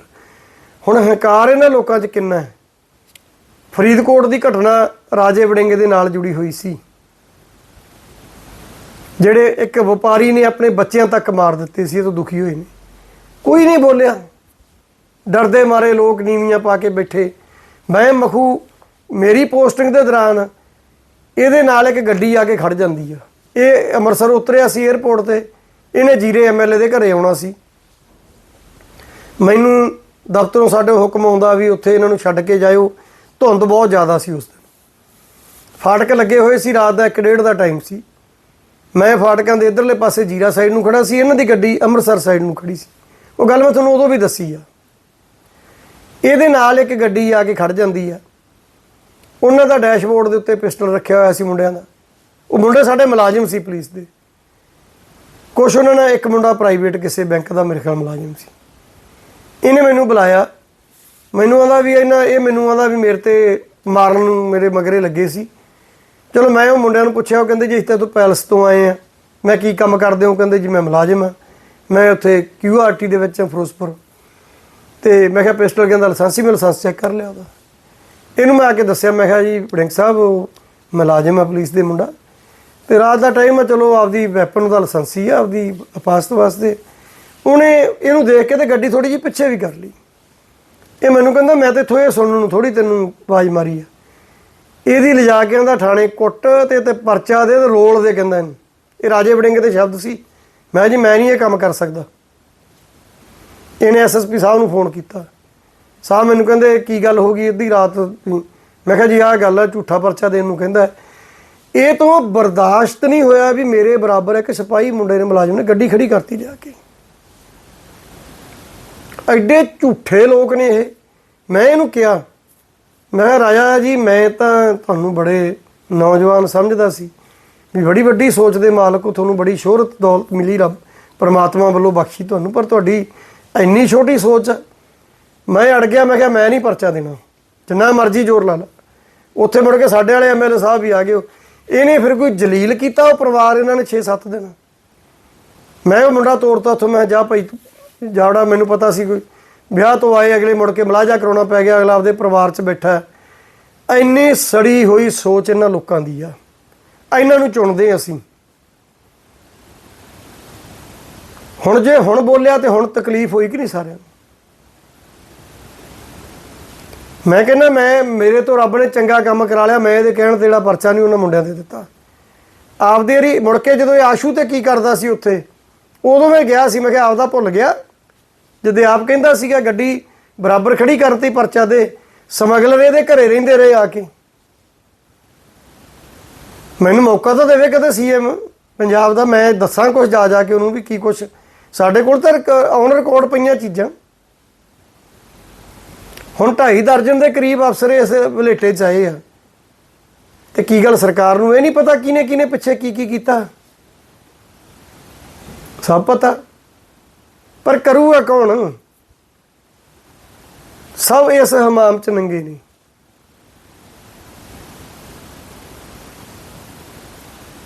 ਹੁਣ ਹੰਕਾਰ ਇਹਨਾਂ ਲੋਕਾਂ 'ਚ ਕਿੰਨਾ ਹੈ? ਫਰੀਦਕੋਟ ਦੀ ਘਟਨਾ ਰਾਜੇ ਵੜਿੰਗੇ ਦੇ ਨਾਲ ਜੁੜੀ ਹੋਈ ਸੀ। ਜਿਹੜੇ ਇੱਕ ਵਪਾਰੀ ਨੇ ਆਪਣੇ ਬੱਚਿਆਂ ਤੱਕ ਮਾਰ ਦਿੱਤੇ ਸੀ, ਇਹ ਤੋਂ ਦੁਖੀ ਹੋਏ ਨੇ। ਕੋਈ ਨਹੀਂ ਬੋਲਿਆ। ਡਰਦੇ ਮਾਰੇ ਲੋਕ ਨੀਵੀਆਂ ਪਾ ਕੇ ਬੈਠੇ। ਮੈਂ ਮਖੂ, ਮੇਰੀ ਪੋਸਟਿੰਗ ਦੇ ਦੌਰਾਨ ਇਹਦੇ ਨਾਲ ਇੱਕ ਗੱਡੀ ਆ ਕੇ ਖੜ ਜਾਂਦੀ ਆ। ਇਹ ਅੰਮ੍ਰਿਤਸਰ ਉਤਰਿਆ ਸੀ 에ਅਰਪੋਰਟ ਤੇ। ਇਹਨੇ ਜੀਰੇ ਐਮਐਲਏ ਦੇ ਘਰੇ ਆਉਣਾ ਸੀ। ਮੈਨੂੰ ਦਫ਼ਤਰੋਂ ਸਾਡੇ ਹੁਕਮ ਆਉਂਦਾ ਵੀ ਉੱਥੇ ਇਹਨਾਂ ਨੂੰ ਛੱਡ ਕੇ ਜਾਇਓ। ਧੁੰਦ ਬਹੁਤ ਜ਼ਿਆਦਾ ਸੀ ਉਸ ਦਿਨ। ਫਾਟਕ ਲੱਗੇ ਹੋਏ ਸੀ, ਰਾਤ ਦਾ 1:30 ਦਾ ਟਾਈਮ ਸੀ। ਮੈਂ ਫਾਟਕਾਂ ਦੇ ਇਧਰਲੇ ਪਾਸੇ ਜੀਰਾ ਸਾਈਡ ਨੂੰ ਖੜਾ ਸੀ, ਇਹਨਾਂ ਦੀ ਗੱਡੀ ਅੰਮ੍ਰਿਤਸਰ ਸਾਈਡ ਨੂੰ ਖੜੀ ਸੀ। ਉਹ ਗੱਲ ਮੈਂ ਤੁਹਾਨੂੰ ਉਦੋਂ ਵੀ ਦੱਸੀ ਆ। ਇਹਦੇ ਨਾਲ ਇੱਕ ਗੱਡੀ ਆ ਕੇ ਖੜ ਜਾਂਦੀ ਆ। ਉਹਨਾਂ ਦਾ ਡੈਸ਼ਬੋਰਡ ਦੇ ਉੱਤੇ ਪਿਸਟਲ ਰੱਖਿਆ ਹੋਇਆ ਸੀ ਮੁੰਡਿਆਂ ਦਾ। ਉਹ ਮੁੰਡੇ ਸਾਡੇ ਮੁਲਾਜ਼ਮ ਸੀ ਪੁਲਿਸ ਦੇ। ਕੁਛ ਉਹਨਾਂ ਨੇ ਇੱਕ ਮੁੰਡਾ ਪ੍ਰਾਈਵੇਟ ਕਿਸੇ ਬੈਂਕ ਦਾ ਮੇਰੇ ਖਿਆਲ ਮੁਲਾਜ਼ਮ ਸੀ। ਇਹਨੇ ਮੈਨੂੰ ਬੁਲਾਇਆ। ਮੈਨੂੰ ਆਂਦਾ ਵੀ ਇਹਨਾਂ ਇਹ ਮੈਨੂੰ ਆਂਦਾ ਵੀ ਮੇਰੇ ਤੇ ਮਾਰਨ ਨੂੰ ਮੇਰੇ ਮਗਰੇ ਲੱਗੇ ਸੀ। ਚਲੋ ਮੈਂ ਉਹ ਮੁੰਡਿਆਂ ਨੂੰ ਪੁੱਛਿਆ, ਉਹ ਕਹਿੰਦੇ ਜੀ ਇੱਥੇ ਤੋਂ ਪੈਲਸ ਤੋਂ ਆਏ ਆ। ਮੈਂ ਕੀ ਕੰਮ ਕਰਦੇ ਹਾਂ? ਕਹਿੰਦੇ ਜੀ ਮੈਂ ਮੁਲਾਜ਼ਮ ਆ। ਮੈਂ ਉੱਥੇ ਕਿਊਆਰਟੀ ਦੇ ਵਿੱਚ ਹਾਂ ਫਿਰੋਜ਼ਪੁਰ। ਤੇ ਮੈਂ ਕਿਹਾ ਪਿਸਟਲ ਕਹਿੰਦਾ ਲਾਇਸੈਂਸ ਹੀ ਮੈਂ ਲਾਇਸੈਂਸ ਚੈੱਕ ਕਰ ਲਿਆ ਉਹਦਾ। ਇਹਨੂੰ ਮੈਂ ਆ ਕੇ ਦੱਸਿਆ, ਮੈਂ ਕਿਹਾ ਜੀ ਵੜਿੰਗ ਸਾਹਿਬ, ਉਹ ਮੁਲਾਜ਼ਮ ਆ ਪੁਲਿਸ ਦੇ ਮੁੰਡਾ। ਤੇ ਰਾਤ ਦਾ ਟਾਈਮ ਆ, ਚਲੋ ਆਪਦੀ ਵੈਪਨ ਦਾ ਲਾਇਸੈਂਸ ਹੀ ਆ, ਆਪਦੀ ਅਪਾਸਤ ਵਾਸਤੇ। ਉਹਨੇ ਇਹਨੂੰ ਦੇਖ ਕੇ ਤੇ ਗੱਡੀ ਥੋੜੀ ਜਿਹੀ ਪਿੱਛੇ ਵੀ ਕਰ ਲਈ। ਇਹ ਮੈਨੂੰ ਕਹਿੰਦਾ, ਮੈਂ ਤੇ ਇੱਥੋਂ ਇਹ ਸੁਣਨ ਨੂੰ ਥੋੜੀ ਤੈਨੂੰ ਆਵਾਜ਼ ਮਾਰੀ ਆ। ਇਹਦੀ ਲਿਜਾ ਕੇ ਆਂਦਾ ਥਾਣੇ ਕੁੱਟ ਤੇ ਤੇ ਪਰਚਾ ਦੇ ਤੇ ਰੋਲ ਦੇ, ਕਹਿੰਦਾ ਇਹਨੂੰ। ਇਹ ਰਾਜੇ ਵੜਿੰਗ ਦੇ ਸ਼ਬਦ ਸੀ। ਮੈਂ ਜੀ, ਮੈਂ ਨਹੀਂ ਇਹ ਕੰਮ ਕਰ ਸਕਦਾ। ਇਹਨੇ ਐਸਐਸਪੀ ਸਾਹਿਬ ਨੂੰ ਫੋਨ ਕੀਤਾ। ਸਾਹਿਬ ਮੈਨੂੰ ਕਹਿੰਦੇ, ਕੀ ਗੱਲ ਹੋ ਗਈ ਅੱਧੀ ਰਾਤ ਮੈਂ ਕਿਹਾ, ਜੀ, ਆਹ ਗੱਲ ਆ, ਝੂਠਾ ਪਰਚਾ ਦੇਣ ਨੂੰ ਕਹਿੰਦਾ ਇਹ ਤੋਂ ਬਰਦਾਸ਼ਤ ਨਹੀਂ ਹੋਇਆ ਵੀ ਮੇਰੇ ਬਰਾਬਰ ਇੱਕ ਸਿਪਾਹੀ ਮੁੰਡੇ ਨੇ ਮੁਲਾਜ਼ਮ ਨੇ ਗੱਡੀ ਖੜੀ ਕਰਤੀ ਜਾ ਕੇ। ਐਡੇ ਝੂਠੇ ਲੋਕ ਨੇ ਇਹ। ਮੈਂ ਇਹਨੂੰ ਕਿਹਾ ਮੈਂ ਰਾਜਾ ਜੀ ਮੈਂ ਤਾਂ ਤੁਹਾਨੂੰ ਬੜੇ ਨੌਜਵਾਨ ਸਮਝਦਾ ਸੀ ਵੀ ਬੜੀ ਵੱਡੀ ਸੋਚ ਦੇ ਮਾਲਕ ਹੋ ਤੁਹਾਨੂੰ ਬੜੀ ਸ਼ੋਹਰਤ ਦੌਲਤ ਮਿਲੀ ਰੱਬ ਪਰਮਾਤਮਾ ਵੱਲੋਂ ਬਖਸ਼ੀ ਤੁਹਾਨੂੰ ਪਰ ਤੁਹਾਡੀ ਇੰਨੀ ਛੋਟੀ ਸੋਚ ਆ। ਮੈਂ ਅੜ ਗਿਆ ਮੈਂ ਕਿਹਾ ਮੈਂ ਨਹੀਂ ਪਰਚਾ ਦੇਣਾ। ਜਿੰਨਾ ਮਰਜ਼ੀ ਜ਼ੋਰ ਲਾ ਲਾ। ਉੱਥੇ ਮੁੜ ਕੇ ਸਾਡੇ ਵਾਲੇ ਐਮਐਲਏ ਸਾਹਿਬ ਵੀ ਆ ਗਏ। ਇਹਨੇ ਫਿਰ ਕੋਈ ਜਲੀਲ ਕੀਤਾ ਉਹ ਪਰਿਵਾਰ ਇਹਨਾਂ ਨੇ 6-7 ਦਿਨ। ਮੈਂ ਉਹ ਮੁੰਡਾ ਤੋੜਤਾ ਉੱਥੋਂ ਮੈਂ ਕਿਹਾ, ਜਾ ਭਾਈ ਤੂੰ ਜਾਵੜਾ, ਮੈਨੂੰ ਪਤਾ ਸੀ ਕੋਈ। ਵਿਆਹ ਤੋਂ ਆਏ ਅਗਲੇ ਮੁੜ ਕੇ ਮਲਾਜਾ ਕਰਾਉਣਾ ਪੈ ਗਿਆ, ਅਗਲਾ ਆਪਦੇ ਪਰਿਵਾਰ 'ਚ ਬੈਠਾ ਹੈ। ਇੰਨੀ ਸੜੀ ਹੋਈ ਸੋਚ ਇਹਨਾਂ ਲੋਕਾਂ ਦੀ ਆ। ਇਹਨਾਂ ਨੂੰ ਚੁਣਦੇ ਅਸੀਂ। ਹੁਣ ਜੇ ਹੁਣ ਬੋਲਿਆ ਤੇ ਹੁਣ ਤਕਲੀਫ ਹੋਈ ਕਿ ਨਹੀਂ ਸਾਰਿਆਂ ਨੂੰ? ਮੈਂ ਕਹਿੰਦਾ, ਮੈਂ, ਮੇਰੇ ਤੋਂ ਰੱਬ ਨੇ ਚੰਗਾ ਕੰਮ ਕਰਾ ਲਿਆ, ਮੈਂ ਇਹਦੇ ਕਹਿਣ ਤੇ ਜਿਹੜਾ ਪਰਚਾ ਨਹੀਂ ਉਹਨਾਂ ਮੁੰਡਿਆਂ ਦੇ ਦਿੱਤਾ। ਆਪਦੇ ਰੀ, ਮੁੜ ਕੇ ਜਦੋਂ ਇਹ ਆਸ਼ੂ ਤੇ ਕੀ ਕਰਦਾ ਸੀ ਉੱਥੇ, ਉਦੋਂ ਮੈਂ ਗਿਆ ਸੀ, ਮੈਂ ਕਿਹਾ ਆਪਦਾ ਭੁੱਲ ਗਿਆ। ਜਦੇ ਆਪ ਕਹਿੰਦਾ ਸੀਗਾ ਗੱਡੀ ਬਰਾਬਰ ਖੜੀ ਕਰਤੀ ਪਰਚਾ ਦੇ ਸਮਗਲਰ ਇਹਦੇ ਘਰੇ ਰਹਿੰਦੇ ਰਹੇ ਆ ਕੇ। ਮੈਨੂੰ ਮੌਕਾ ਤਾਂ ਦੇਵੇ ਕਦੇ ਸੀਐਮ ਪੰਜਾਬ ਦਾ, ਮੈਂ ਦੱਸਾਂ ਕੁਝ ਜਾ ਜਾ ਕੇ ਉਹਨੂੰ ਵੀ ਕੀ ਕੁਝ ਸਾਡੇ ਕੋਲ ਤਾਂ ਔਨ ਰਿਕਾਰਡ ਪਈਆਂ ਚੀਜ਼ਾਂ। ਹੁਣ ਢਾਈ ਦਰਜਨ ਦੇ ਕਰੀਬ ਅਫਸਰ ਇਸ ਵਲੇਟੇ 'ਚ ਆਏ ਆ। ਤੇ ਕੀ ਗੱਲ ਸਰਕਾਰ ਨੂੰ ਇਹ ਨਹੀਂ ਪਤਾ ਕਿਨੇ ਕਿਨੇ ਪਿੱਛੇ ਕੀ ਕੀ ਕੀਤਾ? ਸਭ ਪਤਾ। ਪਰ ਕਰੂਗਾ ਕੌਣ? ਸਭ ਇਸ ਹਮਾਮ 'ਚ ਨੰਗੇ ਨੇ।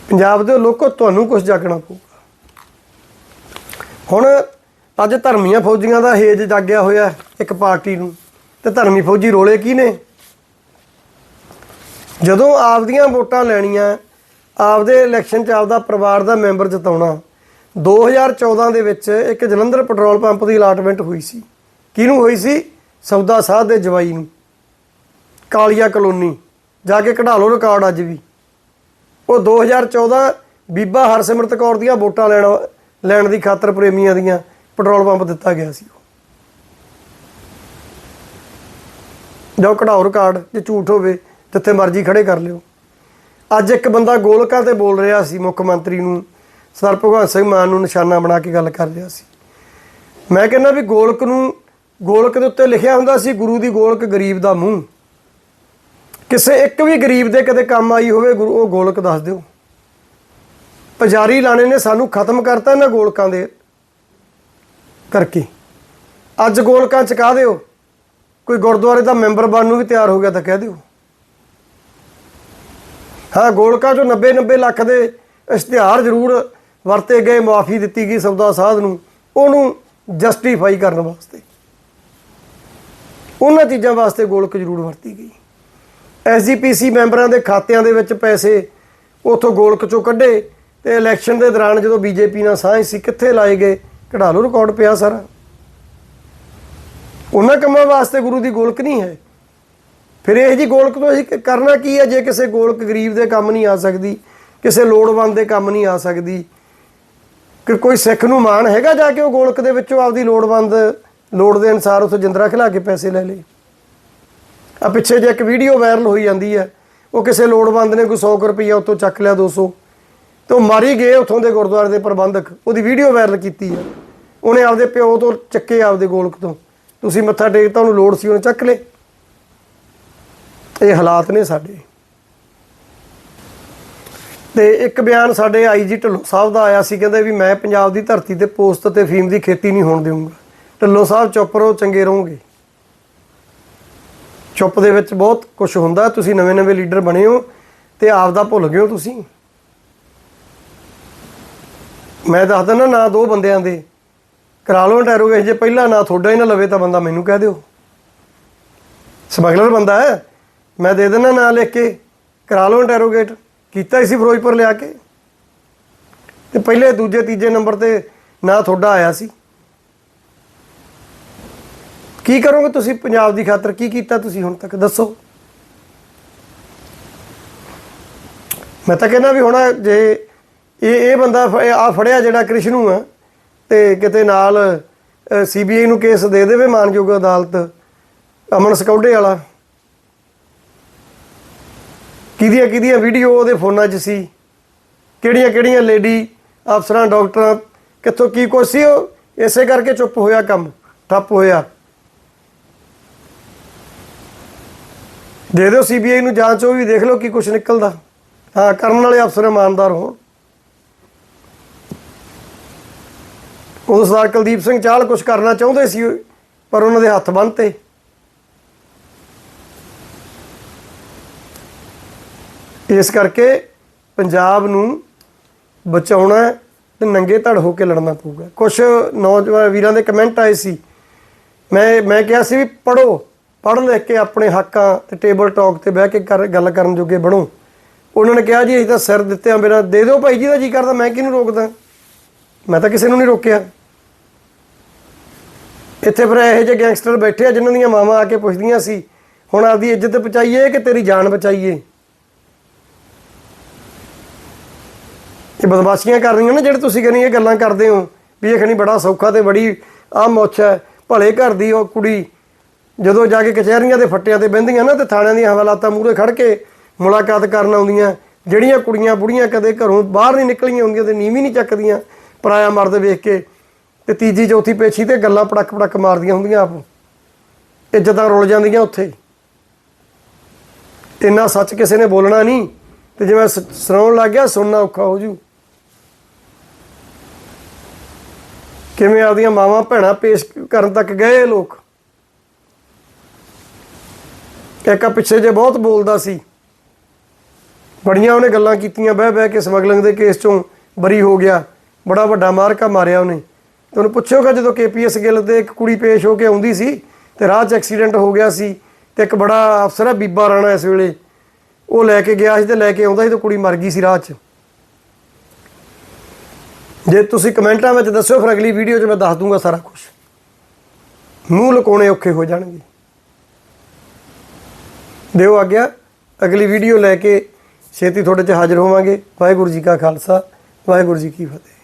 ਪੰਜਾਬ ਦੇ ਲੋਕੋ ਤੁਹਾਨੂੰ ਕੁਝ ਜਾਗਣਾ ਪਊਗਾ। ਹੁਣ ਅੱਜ ਧਰਮੀਆਂ ਫੌਜੀਆਂ ਦਾ ਹੇਜ ਜਾਗਿਆ ਹੋਇਆ ਇੱਕ ਪਾਰਟੀ ਨੂੰ। ਤੇ ਧਰਮੀ ਫੌਜੀ ਰੋਲੇ ਕੀ ਨੇ? ਜਦੋਂ ਆਪਦੀਆਂ ਵੋਟਾਂ ਲੈਣੀਆਂ, ਆਪਦੇ ਇਲੈਕਸ਼ਨ 'ਚ ਆਪਦਾ ਪਰਿਵਾਰ ਦਾ ਮੈਂਬਰ ਜਿਤਾਉਣਾ 2014 ਦੇ ਵਿੱਚ ਇੱਕ ਜਲੰਧਰ ਪੈਟਰੋਲ ਪੰਪ ਦੀ ਅਲਾਟਮੈਂਟ ਹੋਈ ਸੀ। ਕਿਹਨੂੰ ਹੋਈ ਸੀ? ਸੌਦਾ ਸਾਧ ਦੇ ਜਵਾਈ ਨੂੰ। ਕਾਲੀਆ ਕਲੋਨੀ। ਜਾ ਕੇ ਕਢਾ ਲਓ ਰਿਕਾਰਡ ਅੱਜ ਵੀ। ਉਹ 2014 ਬੀਬਾ ਹਰਸਿਮਰਤ ਕੌਰ ਦੀਆਂ ਵੋਟਾਂ ਲੈਣ ਲੈਣ ਦੀ ਖਾਤਰ ਪ੍ਰੇਮੀਆਂ ਦੀਆਂ ਪੈਟਰੋਲ ਪੰਪ ਦਿੱਤਾ ਗਿਆ ਸੀ ਜੋ ਕਢਾਓ ਰਿਕਾਰਡ ਜੇ ਝੂਠ ਹੋਵੇ, ਜਿੱਥੇ ਮਰਜ਼ੀ ਖੜੇ ਕਰ ਲਿਓ। ਅੱਜ ਇੱਕ ਬੰਦਾ ਗੋਲਕਾਂ ਤੇ ਬੋਲ ਰਿਹਾ ਸੀ ਮੁੱਖ ਮੰਤਰੀ ਨੂੰ। ਸਰ ਭਗਵੰਤ ਸਿੰਘ ਮਾਨ ਨੂੰ ਨਿਸ਼ਾਨਾ ਬਣਾ ਕੇ ਗੱਲ ਕਰ ਰਿਹਾ ਸੀ। ਮੈਂ ਕਹਿੰਦਾ ਵੀ ਗੋਲਕ ਨੂੰ, ਗੋਲਕ ਦੇ ਉੱਤੇ ਲਿਖਿਆ ਹੁੰਦਾ ਸੀ, ਗੁਰੂ ਦੀ ਗੋਲਕ ਗਰੀਬ ਦਾ ਮੂੰਹ। ਕਿਸੇ ਇੱਕ ਵੀ ਗਰੀਬ ਦੇ ਕਦੇ ਕੰਮ ਆਈ ਹੋਵੇ, ਗੁਰੂ ਉਹ ਗੋਲਕ ਦੱਸ ਦਿਓ। ਪੁਜਾਰੀ ਲਾਣੇ ਨੇ ਸਾਨੂੰ ਖਤਮ ਕਰਤਾ ਇਹਨਾਂ ਗੋਲਕਾਂ ਦੇ ਕਰਕੇ। ਅੱਜ ਗੋਲਕਾਂ ਚਕਾ ਦਿਓ ਕੋਈ ਗੁਰਦੁਆਰੇ ਦਾ ਮੈਂਬਰ ਬਣਨ ਨੂੰ ਵੀ ਤਿਆਰ ਹੋ ਗਿਆ ਤਾਂ ਕਹਿ ਦਿਓ। ਹਾਂ, ਗੋਲਕਾਂ ਚੋਂ 90 90 ਲੱਖ ਦੇ ਇਸ਼ਤਿਹਾਰ ਜ਼ਰੂਰ ਵਰਤੇ ਗਏ, ਮੁਆਫੀ ਦਿੱਤੀ ਗਈ ਸੌਦਾ ਸਾਧ ਨੂੰ, ਉਹਨੂੰ ਜਸਟੀਫਾਈ ਕਰਨ ਵਾਸਤੇ। ਉਹਨਾਂ ਚੀਜ਼ਾਂ ਵਾਸਤੇ ਗੋਲਕ ਜ਼ਰੂਰ ਵਰਤੀ ਗਈ। ਐਸਜੀਪੀਸੀ ਮੈਂਬਰਾਂ ਦੇ ਖਾਤਿਆਂ ਦੇ ਵਿੱਚ ਪੈਸੇ ਉਥੋਂ ਗੋਲਕ ਚੋਂ ਕੱਢੇ ਤੇ ਇਲੈਕਸ਼ਨ ਦੇ ਦੌਰਾਨ ਜਦੋਂ ਬੀਜੇਪੀ ਨਾਲ ਸਾਂਝ ਸੀ, ਕਿੱਥੇ ਲਾਏ ਗਏ? ਕਢਾ ਲਓ ਰਿਕਾਰਡ ਪਿਆ ਸਾਰਾ। ਉਹਨਾਂ ਕੰਮਾਂ ਵਾਸਤੇ ਗੁਰੂ ਦੀ ਗੋਲਕ ਨਹੀਂ ਹੈ। ਫਿਰ ਇਹ ਜੀ ਗੋਲਕ ਤੋਂ ਅਸੀਂ ਕਰਨਾ ਕੀ ਹੈ? ਜੇ ਕਿਸੇ ਗੋਲਕ ਗਰੀਬ ਦੇ ਕੰਮ ਨਹੀਂ ਆ ਸਕਦੀ, ਕਿਸੇ ਲੋੜਵੰਦ ਦੇ ਕੰਮ ਨਹੀਂ ਆ ਸਕਦੀ ਕਿ ਕੋਈ ਸਿੱਖ ਨੂੰ ਮਾਣ ਹੈਗਾ ਜਾ ਕੇ ਉਹ ਗੋਲਕ ਦੇ ਵਿੱਚੋਂ ਆਪਦੀ ਲੋੜਵੰਦ, ਲੋੜ ਦੇ ਅਨਸਾਰ ਉੱਥੇ ਜਿੰਦਰਾ ਖਿਲਾ ਕੇ ਪੈਸੇ ਲੈ ਲਏ? ਆ ਪਿੱਛੇ ਜੇ ਇੱਕ ਵੀਡੀਓ ਵਾਇਰਲ ਹੋਈ ਜਾਂਦੀ ਹੈ। ਉਹ ਕਿਸੇ ਲੋੜਵੰਦ ਨੇ ਕੋਈ 100 ਰੁਪਈਆ ਉੱਤੋਂ ਚੱਕ ਲਿਆ 200 ਤੇ ਉਹ ਮਾਰੀ ਗਏ ਉੱਥੋਂ ਦੇ ਗੁਰਦੁਆਰੇ ਦੇ ਪ੍ਰਬੰਧਕ। ਉਹਦੀ ਵੀਡੀਓ ਵਾਇਰਲ ਕੀਤੀ ਹੈ। ਉਹਨੇ ਆਪਦੇ ਪਿਓ ਤੋਂ ਚੱਕੇ ਆਪਦੇ ਗੋਲਕ ਤੋਂ। ਤੁਸੀਂ ਮੱਥਾ ਟੇਕਤਾ, ਉਹਨੂੰ ਲੋੜ ਸੀ, ਉਹਨੇ ਚੱਕ ਲੇ ਇਹ ਹਾਲਾਤ ਨੇ ਸਾਡੇ। ਤੇ ਇੱਕ ਬਿਆਨ ਸਾਡੇ ਆਈਜੀ ਢਿੱਲੋਂ ਸਾਹਿਬ ਦਾ ਆਇਆ ਸੀ, ਕਹਿੰਦੇ ਵੀ ਮੈਂ ਪੰਜਾਬ ਦੀ ਧਰਤੀ ਤੇ ਪੋਸਤ ਤੇ ਫੀਮ ਦੀ ਖੇਤੀ ਨਹੀਂ ਹੋਣ ਦੇਵਾਂਗਾ ਢਿੱਲੋਂ ਸਾਹਿਬ ਚੁੱਪ ਰਹੋ, ਚੰਗੇ ਰਹੋਗੇ। ਚੁੱਪ ਦੇ ਵਿੱਚ ਬਹੁਤ ਕੁਝ ਹੁੰਦਾ, ਤੁਸੀਂ ਨਵੇਂ ਨਵੇਂ ਲੀਡਰ ਬਣੇ ਹੋ ਤੇ ਆਪ ਦਾ ਭੁੱਲ ਗਏ ਹੋ ਤੁਸੀਂ। ਮੈਂ ਦੱਸ ਦਿੰਦਾ ਨਾ ਦੋ ਬੰਦਿਆਂ ਦੇ। ਕਰਾ ਲਓ ਇੰਟਰੋਗੇਸ਼ਨ ਜੇ ਪਹਿਲਾ ਨਾ ਤੁਹਾਡਾ ਹੀ ਨਾ ਲਵੇ ਤਾਂ ਬੰਦਾ ਮੈਨੂੰ ਕਹਿ ਦਿਓ। ਸਮਗਲਰ ਬੰਦਾ ਹੈ, ਮੈਂ ਦੇ ਦਿੰਦਾ ਨਾਂ ਲਿਖ ਕੇ, ਕਰਾ ਲਓ ਇੰਟਰੋਗੇਟ ਕੀਤਾ ਹੀ ਸੀ ਫਿਰੋਜ਼ਪੁਰ ਲਿਆ ਕੇ। ਤੇ ਪਹਿਲੇ ਦੂਜੇ ਤੀਜੇ ਨੰਬਰ ਤੇ ਨਾਂ ਤੁਹਾਡਾ ਆਇਆ ਸੀ। ਕੀ ਕਰੋਗੇ ਤੁਸੀਂ? ਪੰਜਾਬ ਦੀ ਖਾਤਰ ਕੀ ਕੀਤਾ ਤੁਸੀਂ ਹੁਣ ਤੱਕ? ਦੱਸੋ। ਮੈਂ ਤਾਂ ਕਹਿੰਦਾ ਵੀ ਹੁਣ ਜੇ ਇਹ ਇਹ ਬੰਦਾ ਆ ਫੜਿਆ ਜਿਹੜਾ ਕ੍ਰਿਸ਼ਨੂ ਆ, ਤੇ ਕਿਤੇ ਨਾਲ ਸੀਬੀਆਈ ਨੂੰ ਕੇਸ ਦੇ ਦੇਵੇ ਮਾਨਯੋਗ ਅਦਾਲਤ, ਅਮਨ ਸਕੌਡੇ ਵਾਲਾ। ਕਿਹਦੀਆਂ ਕਿਹਦੀਆਂ ਵੀਡੀਓ ਉਹਦੇ ਫੋਨਾਂ 'ਚ ਸੀ? ਕਿਹੜੀਆਂ ਕਿਹੜੀਆਂ ਲੇਡੀ ਅਫਸਰਾਂ ਡਾਕਟਰਾਂ ਕਿੱਥੋਂ ਕੀ ਕੁਛ ਸੀ ਉਹ? ਇਸੇ ਕਰਕੇ ਚੁੱਪ ਹੋਇਆ ਕੰਮ, ਠੱਪ ਹੋਇਆ। ਦੇ ਦਿਓ ਸੀਬੀਆਈ ਨੂੰ ਜਾਂਚ, ਉਹ ਵੀ ਦੇਖ ਲਓ ਕੀ ਕੁਛ ਨਿਕਲਦਾ। ਹਾਂ, ਕਰਨ ਵਾਲੇ ਅਫਸਰ ਇਮਾਨਦਾਰ ਹੋਣ। ਉਦੋਂ ਸਰਦਾਰ ਕੁਲਦੀਪ ਸਿੰਘ ਚਾਹਲ ਕੁਝ ਕਰਨਾ ਚਾਹੁੰਦੇ ਸੀ, ਪਰ ਉਹਨਾਂ ਦੇ ਹੱਥ ਬੰਨ੍ਹਤੇ ਇਸ ਕਰਕੇ ਪੰਜਾਬ ਨੂੰ ਬਚਾਉਣਾ ਹੈ ਤੇ ਨੰਗੇ ਧੜ ਹੋ ਕੇ ਲੜਨਾ ਪਊਗਾ। ਕੁਝ ਨੌਜਵਾਨ ਵੀਰਾਂ ਦੇ ਕਮੈਂਟ ਆਏ ਸੀ। ਮੈਂ ਮੈਂ ਕਿਹਾ ਸੀ ਵੀ ਪੜੋ ਪੜ੍ਹ ਲਿਖ ਕੇ ਆਪਣੇ ਹੱਕਾਂ ਤੇ ਟੇਬਲ ਟਾਕ ਤੇ ਬਹਿ ਕੇ ਕਰ- ਗੱਲ ਕਰਨ ਜੋਗੇ ਬਣੋ। ਉਹਨਾਂ ਨੇ ਕਿਹਾ ਜੀ, ਅਸੀਂ ਤਾਂ ਸਿਰ ਦਿੱਤੇ ਆ ਮੇਰਾ, ਦੇ ਦਿਓ ਭਾਈ ਜੀ ਦਾ ਜੀ ਕਰਦਾ, ਮੈਂ ਕਿਹਨੂੰ ਰੋਕਦਾ? ਮੈਂ ਤਾਂ ਕਿਸੇ ਨੂੰ ਨਹੀਂ ਰੋਕਿਆ। ਇੱਥੇ ਫਿਰ ਇਹੋ ਜਿਹੇ ਗੈਂਗਸਟਰ ਬੈਠੇ ਆ ਜਿਨ੍ਹਾਂ ਦੀਆਂ ਮਾਵਾਂ ਆ ਕੇ ਪੁੱਛਦੀਆਂ ਸੀ, ਹੁਣ ਆਪਦੀ ਇੱਜ਼ਤ ਬਚਾਈਏ ਕਿ ਤੇਰੀ ਜਾਨ ਬਚਾਈਏ? ਇਹ ਬਦਮਾਸ਼ੀਆਂ ਕਰ ਰਹੀਆਂ ਨਾ ਜਿਹੜੇ ਤੁਸੀਂ ਕਹਿੰਦੇ ਇਹ ਗੱਲਾਂ ਕਰਦੇ ਹੋ, ਵੀ ਇਹ ਖਣੀ ਬੜਾ ਸੌਖਾ ਤੇ ਬੜੀ ਆ ਮੁੱਛ ਹੈ, ਭਲੇ ਘਰ ਦੀ ਉਹ ਕੁੜੀ ਜਦੋਂ ਜਾ ਕੇ ਕਚਹਿਰੀਆਂ ਦੇ ਫੱਟਿਆਂ ਤੇ ਬਹਿੰਦੀਆਂ ਨਾ ਤੇ ਥਾਣਿਆਂ ਦੀਆਂ ਹਵਾਲਾਤਾਂ ਮੂਹਰੇ ਖੜ ਕੇ ਮੁਲਾਕਾਤ ਕਰਨ ਆਉਂਦੀਆਂ, ਜਿਹੜੀਆਂ ਕੁੜੀਆਂ ਬੁੜੀਆਂ ਕਦੇ ਘਰੋਂ ਬਾਹਰ ਨਹੀਂ ਨਿਕਲੀਆਂ ਹੁੰਦੀਆਂ ਤੇ ਨੀਵੀਂ ਨਹੀਂ ਚੱਕਦੀਆਂ ਪਰਾਇਆ ਮਰਦ ਵੇਖ ਕੇ ਤੇ ਤੀਜੀ ਚੌਥੀ ਪੇਛੀ ਤੇ ਗੱਲਾਂ ਪੜਕ ਪੜਕ ਮਾਰਦੀਆਂ ਹੁੰਦੀਆਂ ਆਪ। ਇੱਜ਼ਤਾਂ ਰੁਲ ਜਾਂਦੀਆਂ ਉੱਥੇ। ਇੰਨਾ ਸੱਚ ਕਿਸੇ ਨੇ ਬੋਲਣਾ ਨਹੀਂ ਤੇ ਜੇ ਮੈਂ ਸ- ਸੁਣਾਉਣ ਲੱਗ ਗਿਆ, ਸੁਣਨਾ ਔਖਾ ਹੋ ਜੂ। ਕਿਵੇਂ ਆਪਦੀਆਂ ਮਾਵਾਂ ਭੈਣਾਂ ਪੇਸ਼ ਕਰਨ ਤੱਕ ਗਏ ਲੋਕ? ਇੱਕ ਪਿੱਛੇ ਜੇ ਬਹੁਤ ਬੋਲਦਾ ਸੀ। ਬੜੀਆਂ ਉਹਨੇ ਗੱਲਾਂ ਕੀਤੀਆਂ, ਬਹਿ ਬਹਿ ਕੇ ਸਮਗਲਿੰਗ ਦੇ ਕੇਸ ਚੋਂ ਬਰੀ ਹੋ ਗਿਆ। ਬੜਾ ਵੱਡਾ ਮਾਰਕਾ ਮਾਰਿਆ ਉਹਨੇ। ਤੇ ਉਹਨੂੰ ਪੁੱਛਿਓਗਾ ਜਦੋਂ ਕੇਪੀਐਸ ਗਿੱਲ ਤੇ ਇੱਕ ਕੁੜੀ ਪੇਸ਼ ਹੋ ਕੇ ਆਉਂਦੀ ਸੀ ਤੇ ਰਾਹ 'ਚ ਐਕਸੀਡੈਂਟ ਹੋ ਗਿਆ ਸੀ ਤੇ ਇੱਕ ਬੜਾ ਅਫਸਰ ਆ, ਬੀਬਾ ਰਾਣਾ ਇਸ ਵੇਲੇ, ਉਹ ਲੈ ਕੇ ਗਿਆ ਸੀ ਤੇ ਲੈ ਕੇ ਆਉਂਦਾ ਸੀ ਤੇ ਕੁੜੀ ਮਰ ਗਈ ਸੀ ਰਾਹ 'ਚ। ਜੇ ਤੁਸੀਂ ਕਮੈਂਟਾਂ ਵਿੱਚ ਦੱਸਿਓ ਫਿਰ ਅਗਲੀ ਵੀਡੀਓ 'ਚ ਮੈਂ ਦੱਸ ਦੂੰਗਾ ਸਾਰਾ ਕੁਝ ਮੂੰਹ ਲੁਕਾਉਣੇ ਔਖੇ ਹੋ ਜਾਣਗੇ। ਦਿਓ ਆਗਿਆ, ਅਗਲੀ ਵੀਡੀਓ ਲੈ ਕੇ ਛੇਤੀ ਤੁਹਾਡੇ 'ਚ ਹਾਜ਼ਰ ਹੋਵਾਂਗੇ। ਵਾਹਿਗੁਰੂ ਜੀ ਕਾ ਖਾਲਸਾ, ਵਾਹਿਗੁਰੂ ਜੀ ਕੀ ਫਤਿਹ।